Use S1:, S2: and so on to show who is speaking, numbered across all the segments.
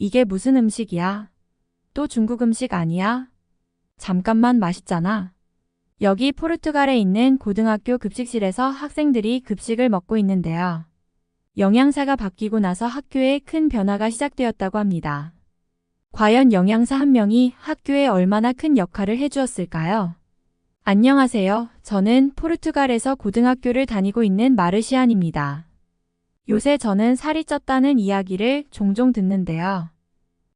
S1: 이게 무슨 음식이야? 또 중국 음식 아니야? 잠깐만 맛있잖아. 여기 포르투갈에 있는 고등학교 급식실에서 학생들이 급식을 먹고 있는데요. 영양사가 바뀌고 나서 학교에 큰 변화가 시작되었다고 합니다. 과연 영양사 한 명이 학교에 얼마나 큰 역할을 해주었을까요? 안녕하세요. 저는 포르투갈에서 고등학교를 다니고 있는 마르시안입니다. 요새 저는 살이 쪘다는 이야기를 종종 듣는데요.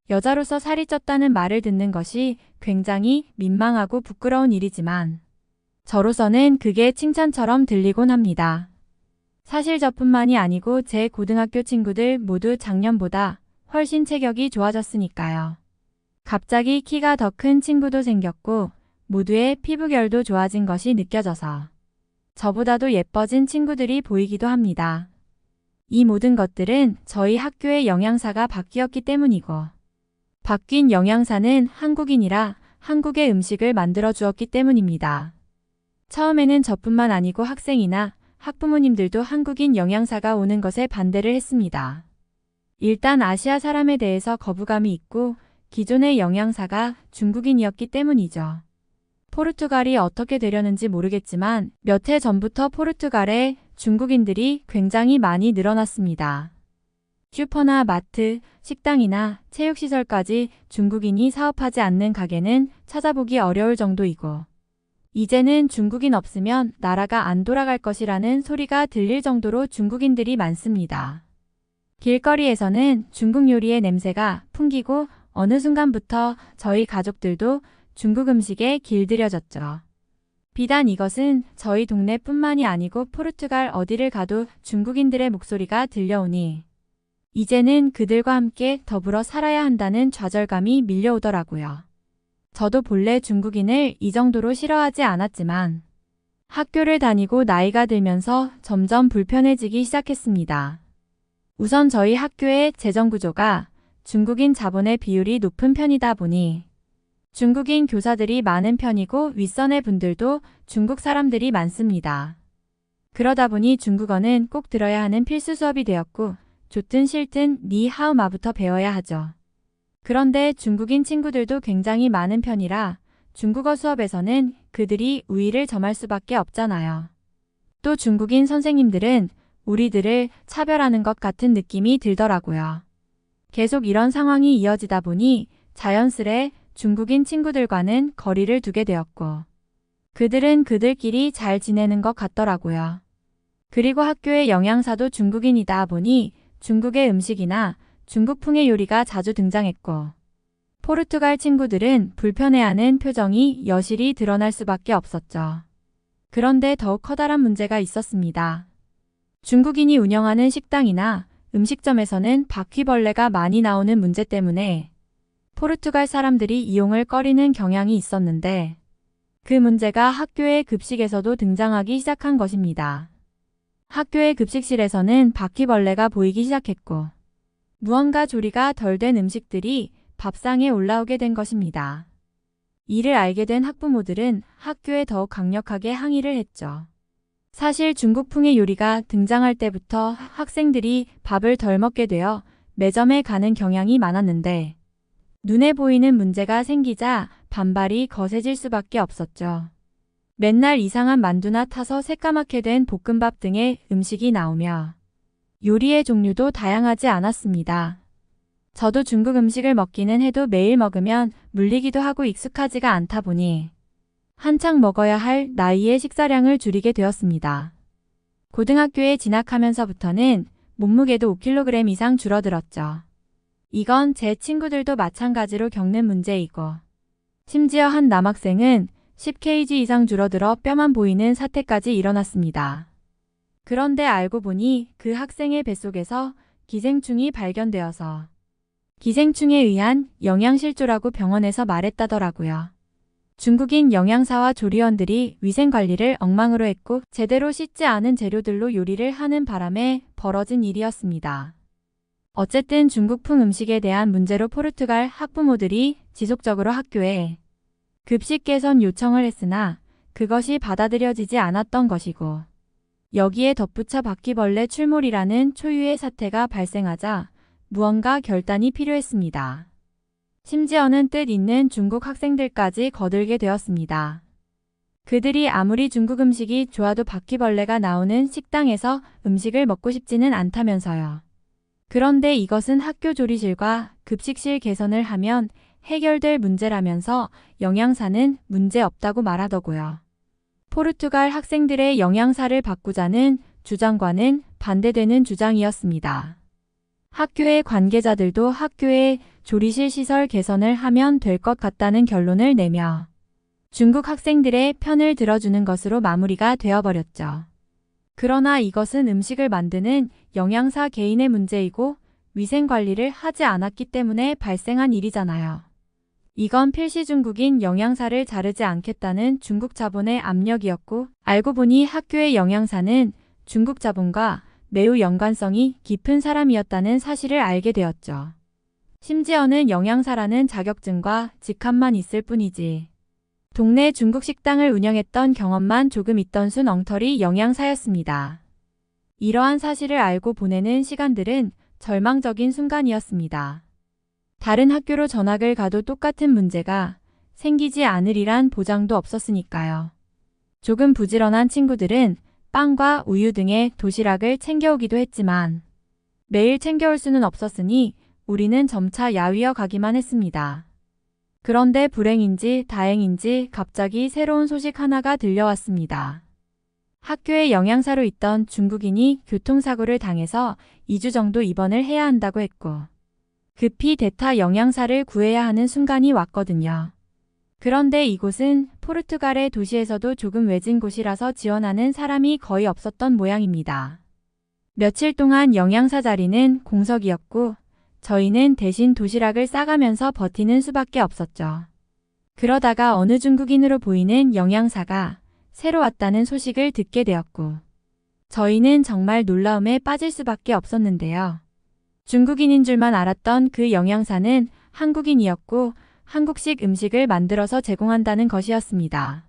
S1: 여자로서 살이 쪘다는 말을 듣는 것이 굉장히 민망하고 부끄러운 일이지만 저로서는 그게 칭찬처럼 들리곤 합니다. 사실 저뿐만이 아니고 제 고등학교 친구들 모두 작년보다 훨씬 체격이 좋아졌으니까요. 갑자기 키가 더 큰 친구도 생겼고 모두의 피부결도 좋아진 것이 느껴져서 저보다도 예뻐진 친구들이 보이기도 합니다. 이 모든 것들은 저희 학교의 영양사가 바뀌었기 때문이고 바뀐 영양사는 한국인이라 한국의 음식을 만들어 주었기 때문입니다. 처음에는 저뿐만 아니고 학생이나 학부모님들도 한국인 영양사가 오는 것에 반대를 했습니다. 일단 아시아 사람에 대해서 거부감이 있고 기존의 영양사가 중국인이었기 때문이죠. 포르투갈이 어떻게 되려는지 모르겠지만 몇 해 전부터 포르투갈에 중국인들이 굉장히 많이 늘어났습니다. 슈퍼나 마트, 식당이나 체육시설까지 중국인이 사업하지 않는 가게는 찾아보기 어려울 정도이고 이제는 중국인 없으면 나라가 안 돌아갈 것이라는 소리가 들릴 정도로 중국인들이 많습니다. 길거리에서는 중국 요리의 냄새가 풍기고 어느 순간부터 저희 가족들도 중국 음식에 길들여졌죠. 비단 이것은 저희 동네뿐만이 아니고 포르투갈 어디를 가도 중국인들의 목소리가 들려오니 이제는 그들과 함께 더불어 살아야 한다는 좌절감이 밀려오더라고요. 저도 본래 중국인을 이 정도로 싫어하지 않았지만 학교를 다니고 나이가 들면서 점점 불편해지기 시작했습니다. 우선 저희 학교의 재정 구조가 중국인 자본의 비율이 높은 편이다 보니 중국인 교사들이 많은 편이고 윗선의 분들도 중국 사람들이 많습니다. 그러다 보니 중국어는 꼭 들어야 하는 필수 수업이 되었고 좋든 싫든 니 하우마부터 배워야 하죠. 그런데 중국인 친구들도 굉장히 많은 편이라 중국어 수업에서는 그들이 우위를 점할 수밖에 없잖아요. 또 중국인 선생님들은 우리들을 차별하는 것 같은 느낌이 들더라고요. 계속 이런 상황이 이어지다 보니 자연스레 중국인 친구들과는 거리를 두게 되었고 그들은 그들끼리 잘 지내는 것 같더라고요. 그리고 학교의 영양사도 중국인이다 보니 중국의 음식이나 중국풍의 요리가 자주 등장했고 포르투갈 친구들은 불편해하는 표정이 여실히 드러날 수밖에 없었죠. 그런데 더욱 커다란 문제가 있었습니다. 중국인이 운영하는 식당이나 음식점에서는 바퀴벌레가 많이 나오는 문제 때문에 포르투갈 사람들이 이용을 꺼리는 경향이 있었는데 그 문제가 학교의 급식에서도 등장하기 시작한 것입니다. 학교의 급식실에서는 바퀴벌레가 보이기 시작했고 무언가 조리가 덜 된 음식들이 밥상에 올라오게 된 것입니다. 이를 알게 된 학부모들은 학교에 더욱 강력하게 항의를 했죠. 사실 중국풍의 요리가 등장할 때부터 학생들이 밥을 덜 먹게 되어 매점에 가는 경향이 많았는데 눈에 보이는 문제가 생기자 반발이 거세질 수밖에 없었죠. 맨날 이상한 만두나 타서 새까맣게 된 볶음밥 등의 음식이 나오며 요리의 종류도 다양하지 않았습니다. 저도 중국 음식을 먹기는 해도 매일 먹으면 물리기도 하고 익숙하지가 않다 보니 한창 먹어야 할 나이에 식사량을 줄이게 되었습니다. 고등학교에 진학하면서부터는 몸무게도 5kg 이상 줄어들었죠. 이건 제 친구들도 마찬가지로 겪는 문제이고 심지어 한 남학생은 10kg 이상 줄어들어 뼈만 보이는 사태까지 일어났습니다. 그런데 알고 보니 그 학생의 뱃속에서 기생충이 발견되어서 기생충에 의한 영양실조라고 병원에서 말했다더라고요. 중국인 영양사와 조리원들이 위생관리를 엉망으로 했고 제대로 씻지 않은 재료들로 요리를 하는 바람에 벌어진 일이었습니다. 어쨌든 중국풍 음식에 대한 문제로 포르투갈 학부모들이 지속적으로 학교에 급식 개선 요청을 했으나 그것이 받아들여지지 않았던 것이고 여기에 덧붙여 바퀴벌레 출몰이라는 초유의 사태가 발생하자 무언가 결단이 필요했습니다. 심지어는 뜻 있는 중국 학생들까지 거들게 되었습니다. 그들이 아무리 중국 음식이 좋아도 바퀴벌레가 나오는 식당에서 음식을 먹고 싶지는 않다면서요. 그런데 이것은 학교 조리실과 급식실 개선을 하면 해결될 문제라면서 영양사는 문제 없다고 말하더고요. 포르투갈 학생들의 영양사를 바꾸자는 주장과는 반대되는 주장이었습니다. 학교의 관계자들도 학교의 조리실 시설 개선을 하면 될 것 같다는 결론을 내며 중국 학생들의 편을 들어주는 것으로 마무리가 되어버렸죠. 그러나 이것은 음식을 만드는 영양사 개인의 문제이고 위생 관리를 하지 않았기 때문에 발생한 일이잖아요. 이건 필시 중국인 영양사를 자르지 않겠다는 중국 자본의 압력이었고 알고 보니 학교의 영양사는 중국 자본과 매우 연관성이 깊은 사람이었다는 사실을 알게 되었죠. 심지어는 영양사라는 자격증과 직함만 있을 뿐이지. 동네 중국 식당을 운영했던 경험만 조금 있던 순 엉터리 영양사였습니다. 이러한 사실을 알고 보내는 시간들은 절망적인 순간이었습니다. 다른 학교로 전학을 가도 똑같은 문제가 생기지 않으리란 보장도 없었으니까요. 조금 부지런한 친구들은 빵과 우유 등의 도시락을 챙겨오기도 했지만 매일 챙겨올 수는 없었으니 우리는 점차 야위어 가기만 했습니다. 그런데 불행인지 다행인지 갑자기 새로운 소식 하나가 들려왔습니다. 학교에 영양사로 있던 중국인이 교통사고를 당해서 2주 정도 입원을 해야 한다고 했고 급히 대타 영양사를 구해야 하는 순간이 왔거든요. 그런데 이곳은 포르투갈의 도시에서도 조금 외진 곳이라서 지원하는 사람이 거의 없었던 모양입니다. 며칠 동안 영양사 자리는 공석이었고 저희는 대신 도시락을 싸가면서 버티는 수밖에 없었죠. 그러다가 어느 중국인으로 보이는 영양사가 새로 왔다는 소식을 듣게 되었고 저희는 정말 놀라움에 빠질 수밖에 없었는데요. 중국인인 줄만 알았던 그 영양사는 한국인이었고 한국식 음식을 만들어서 제공한다는 것이었습니다.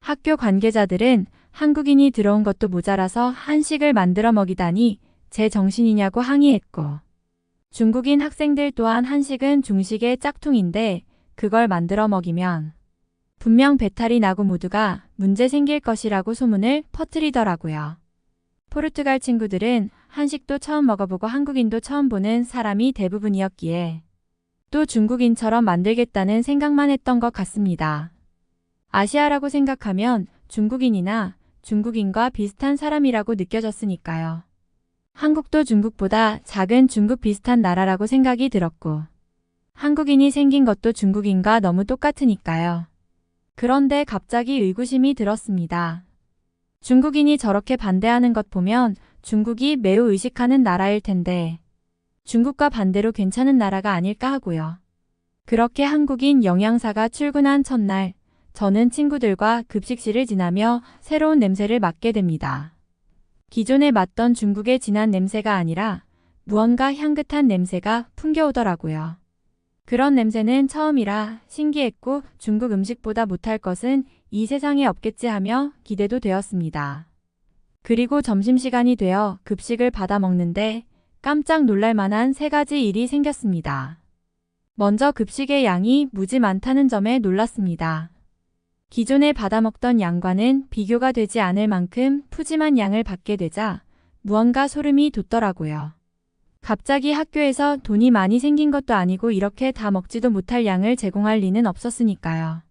S1: 학교 관계자들은 한국인이 들어온 것도 모자라서 한식을 만들어 먹이다니 제 정신이냐고 항의했고 중국인 학생들 또한 한식은 중식의 짝퉁인데 그걸 만들어 먹이면 분명 배탈이 나고 모두가 문제 생길 것이라고 소문을 퍼뜨리더라고요. 포르투갈 친구들은 한식도 처음 먹어보고 한국인도 처음 보는 사람이 대부분이었기에 또 중국인처럼 만들겠다는 생각만 했던 것 같습니다. 아시아라고 생각하면 중국인이나 중국인과 비슷한 사람이라고 느껴졌으니까요. 한국도 중국보다 작은 중국 비슷한 나라라고 생각이 들었고 한국인이 생긴 것도 중국인과 너무 똑같으니까요. 그런데 갑자기 의구심이 들었습니다. 중국인이 저렇게 반대하는 것 보면 중국이 매우 의식하는 나라일 텐데 중국과 반대로 괜찮은 나라가 아닐까 하고요. 그렇게 한국인 영양사가 출근한 첫날 저는 친구들과 급식실을 지나며 새로운 냄새를 맡게 됩니다. 기존에 맡던 중국의 진한 냄새가 아니라 무언가 향긋한 냄새가 풍겨오더라고요. 그런 냄새는 처음이라 신기했고 중국 음식보다 못할 것은 이 세상에 없겠지 하며 기대도 되었습니다. 그리고 점심시간이 되어 급식을 받아 먹는데 깜짝 놀랄 만한 세 가지 일이 생겼습니다. 먼저 급식의 양이 무지 많다는 점에 놀랐습니다. 기존에 받아먹던 양과는 비교가 되지 않을 만큼 푸짐한 양을 받게 되자 무언가 소름이 돋더라고요. 갑자기 학교에서 돈이 많이 생긴 것도 아니고 이렇게 다 먹지도 못할 양을 제공할 리는 없었으니까요.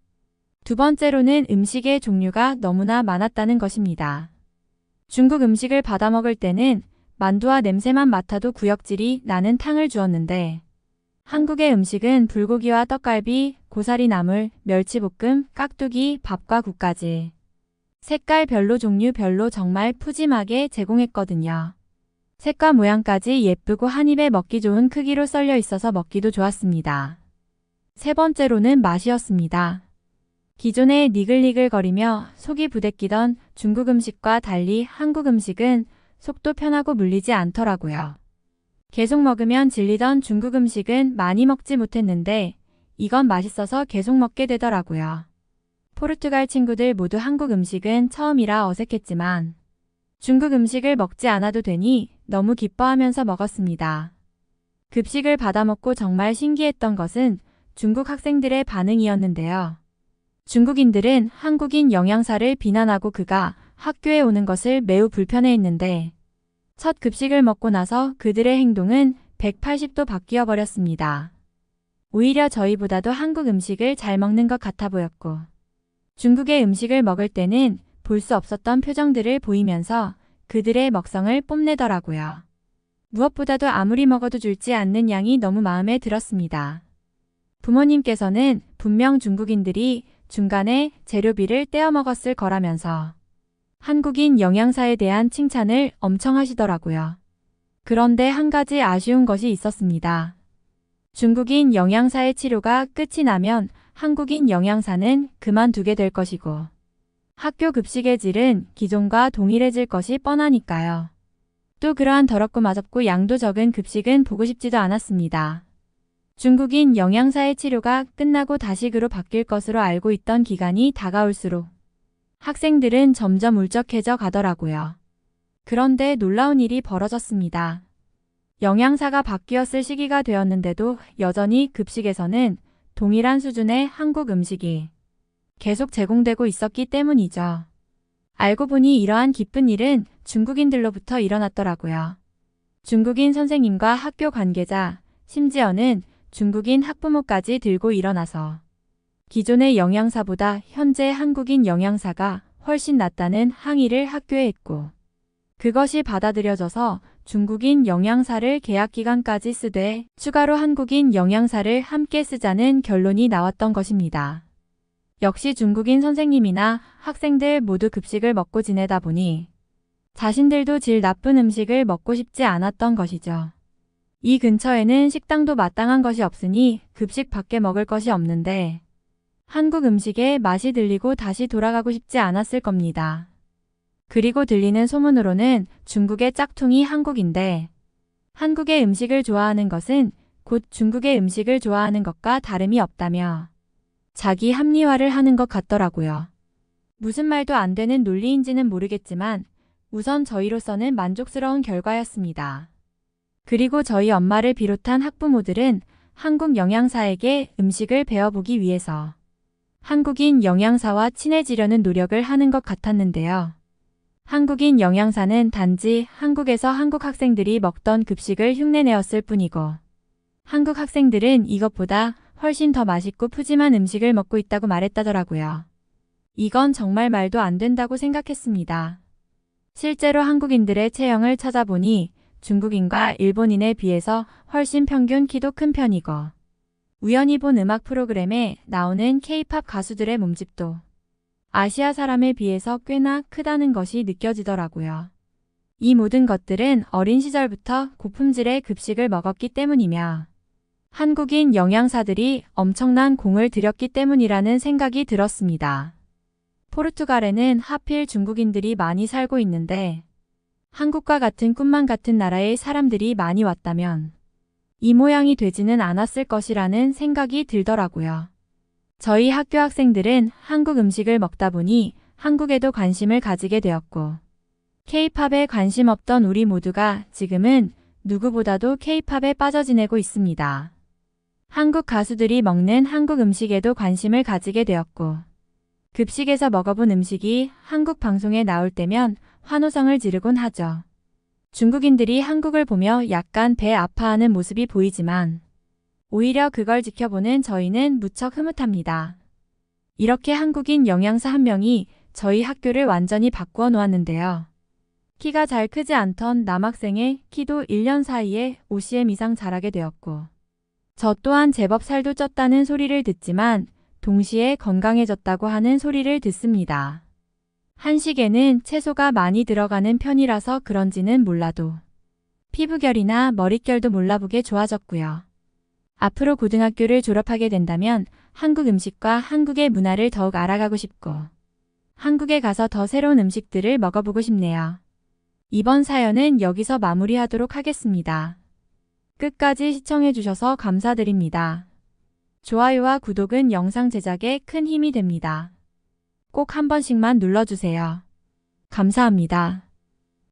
S1: 두 번째로는 음식의 종류가 너무나 많았다는 것입니다. 중국 음식을 받아 먹을 때는 만두와 냄새만 맡아도 구역질이 나는 탕을 주었는데 한국의 음식은 불고기와 떡갈비, 고사리 나물, 멸치볶음, 깍두기, 밥과 국까지 색깔 별로 종류 별로 정말 푸짐하게 제공했거든요. 색과 모양까지 예쁘고 한 입에 먹기 좋은 크기로 썰려 있어서 먹기도 좋았습니다. 세 번째로는 맛이었습니다. 기존에 니글니글거리며 속이 부대끼던 중국 음식과 달리 한국 음식은 속도 편하고 물리지 않더라고요. 계속 먹으면 질리던 중국 음식은 많이 먹지 못했는데 이건 맛있어서 계속 먹게 되더라고요. 포르투갈 친구들 모두 한국 음식은 처음이라 어색했지만 중국 음식을 먹지 않아도 되니 너무 기뻐하면서 먹었습니다. 급식을 받아먹고 정말 신기했던 것은 중국 학생들의 반응이었는데요. 중국인들은 한국인 영양사를 비난하고 그가 학교에 오는 것을 매우 불편해했는데 첫 급식을 먹고 나서 그들의 행동은 180도 바뀌어 버렸습니다. 오히려 저희보다도 한국 음식을 잘 먹는 것 같아 보였고 중국의 음식을 먹을 때는 볼 수 없었던 표정들을 보이면서 그들의 먹성을 뽐내더라고요. 무엇보다도 아무리 먹어도 줄지 않는 양이 너무 마음에 들었습니다. 부모님께서는 분명 중국인들이 중간에 재료비를 떼어 먹었을 거라면서 한국인 영양사에 대한 칭찬을 엄청 하시더라고요. 그런데 한 가지 아쉬운 것이 있었습니다. 중국인 영양사의 치료가 끝이 나면 한국인 영양사는 그만두게 될 것이고 학교 급식의 질은 기존과 동일해질 것이 뻔하니까요. 또 그러한 더럽고 맛없고 양도 적은 급식은 보고 싶지도 않았습니다. 중국인 영양사의 치료가 끝나고 다시그로 바뀔 것으로 알고 있던 기간이 다가올수록 학생들은 점점 울적해져 가더라고요. 그런데 놀라운 일이 벌어졌습니다. 영양사가 바뀌었을 시기가 되었는데도 여전히 급식에서는 동일한 수준의 한국 음식이 계속 제공되고 있었기 때문이죠. 알고 보니 이러한 기쁜 일은 중국인들로부터 일어났더라고요. 중국인 선생님과 학교 관계자, 심지어는 중국인 학부모까지 들고 일어나서 기존의 영양사보다 현재 한국인 영양사가 훨씬 낫다는 항의를 학교에 했고 그것이 받아들여져서 중국인 영양사를 계약 기간까지 쓰되 추가로 한국인 영양사를 함께 쓰자는 결론이 나왔던 것입니다. 역시 중국인 선생님이나 학생들 모두 급식을 먹고 지내다 보니 자신들도 질 나쁜 음식을 먹고 싶지 않았던 것이죠. 이 근처에는 식당도 마땅한 것이 없으니 급식 밖에 먹을 것이 없는데 한국 음식에 맛이 들리고 다시 돌아가고 싶지 않았을 겁니다. 그리고 들리는 소문으로는 중국의 짝퉁이 한국인데 한국의 음식을 좋아하는 것은 곧 중국의 음식을 좋아하는 것과 다름이 없다며 자기 합리화를 하는 것 같더라고요. 무슨 말도 안 되는 논리인지는 모르겠지만 우선 저희로서는 만족스러운 결과였습니다. 그리고 저희 엄마를 비롯한 학부모들은 한국 영양사에게 음식을 배워보기 위해서 한국인 영양사와 친해지려는 노력을 하는 것 같았는데요. 한국인 영양사는 단지 한국에서 한국 학생들이 먹던 급식을 흉내내었을 뿐이고 한국 학생들은 이것보다 훨씬 더 맛있고 푸짐한 음식을 먹고 있다고 말했다더라고요. 이건 정말 말도 안 된다고 생각했습니다. 실제로 한국인들의 체형을 찾아보니 중국인과 일본인에 비해서 훨씬 평균 키도 큰 편이고 우연히 본 음악 프로그램에 나오는 케이팝 가수들의 몸집도 아시아 사람에 비해서 꽤나 크다는 것이 느껴지더라고요. 이 모든 것들은 어린 시절부터 고품질의 급식을 먹었기 때문이며 한국인 영양사들이 엄청난 공을 들였기 때문이라는 생각이 들었습니다. 포르투갈에는 하필 중국인들이 많이 살고 있는데 한국과 같은 꿈만 같은 나라의 사람들이 많이 왔다면 이 모양이 되지는 않았을 것이라는 생각이 들더라고요. 저희 학교 학생들은 한국 음식을 먹다 보니 한국에도 관심을 가지게 되었고 케이팝에 관심 없던 우리 모두가 지금은 누구보다도 케이팝에 빠져 지내고 있습니다. 한국 가수들이 먹는 한국 음식에도 관심을 가지게 되었고 급식에서 먹어본 음식이 한국 방송에 나올 때면 환호성을 지르곤 하죠. 중국인들이 한국을 보며 약간 배 아파하는 모습이 보이지만 오히려 그걸 지켜보는 저희는 무척 흐뭇합니다. 이렇게 한국인 영양사 한 명이 저희 학교를 완전히 바꾸어 놓았는데요. 키가 잘 크지 않던 남학생의 키도 1년 사이에 5cm 이상 자라게 되었고 저 또한 제법 살도 쪘다는 소리를 듣지만 동시에 건강해졌다고 하는 소리를 듣습니다. 한식에는 채소가 많이 들어가는 편이라서 그런지는 몰라도 피부결이나 머릿결도 몰라보게 좋아졌고요. 앞으로 고등학교를 졸업하게 된다면 한국 음식과 한국의 문화를 더욱 알아가고 싶고 한국에 가서 더 새로운 음식들을 먹어보고 싶네요. 이번 사연은 여기서 마무리하도록 하겠습니다. 끝까지 시청해주셔서 감사드립니다. 좋아요와 구독은 영상 제작에 큰 힘이 됩니다. 꼭 한 번씩만 눌러주세요. 감사합니다.